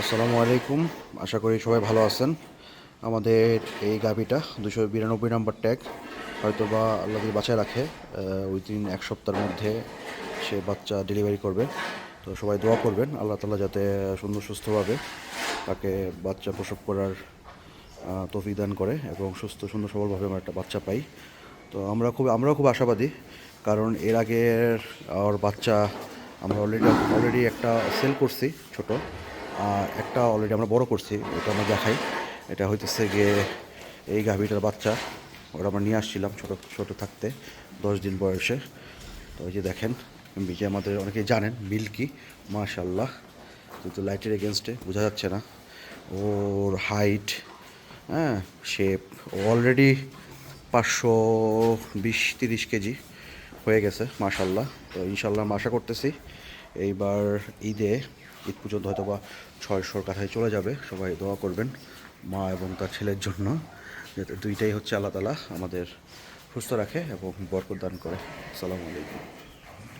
আসসালামু আলাইকুম। আশা করি সবাই ভালো আছেন। আমাদের এই গাভিটা দুশো বিরানব্বই নম্বর ট্যাগ। হয়তো বা আল্লাহ বাঁচায় রাখে উইদিন এক সপ্তাহের মধ্যে সে বাচ্চা ডেলিভারি করবে। তো সবাই দোয়া করবেন আল্লাহ তালা যাতে সুন্দর সুস্থভাবে তাকে বাচ্চা প্রসব করার আহ, তৌফিক দান করে এবং সুস্থ সুন্দর সবলভাবে আমরা একটা বাচ্চা পাই। তো আমরা খুব আমরাও খুব আশাবাদী কারণ এর আগের ওর বাচ্চা আমরা অলরেডি অলরেডি একটা সেল করছি ছোট। আর একটা অলরেডি আমরা বড় করছি, এটা আমরা দেখাই। এটা হইতেছে গিয়ে এই গাভীটার বাচ্চা, ওটা আমরা নিয়ে আসছিলাম ছোট ছোট থাকতে, দশ দিন বয়সে। তো ওই যে দেখেন বিজে আমাদের অনেকেই জানেন, মিল্কি মাশাল্লাহ কিন্তু লাইটের এগেনস্টে বোঝা যাচ্ছে না। ওর হাইট হ্যাঁ শেপ অলরেডি পাঁচশো বিশ, তিরিশ কেজি হয়ে গেছে মাশাল্লাহ তো ইনশাল্লাহ আমরা আশা করতেছি এইবার ঈদে, ঈদ পর্যন্ত হয়তো বা ছয়শোর কাছায় চলে যাবে। সবাই দোয়া করবেন মা এবং তার ছেলের জন্য। দুইটাই হচ্ছে আল্লাহ তালা আমাদের সুস্থ রাখে এবং বরকত দান করে। সালাম আলাইকুম।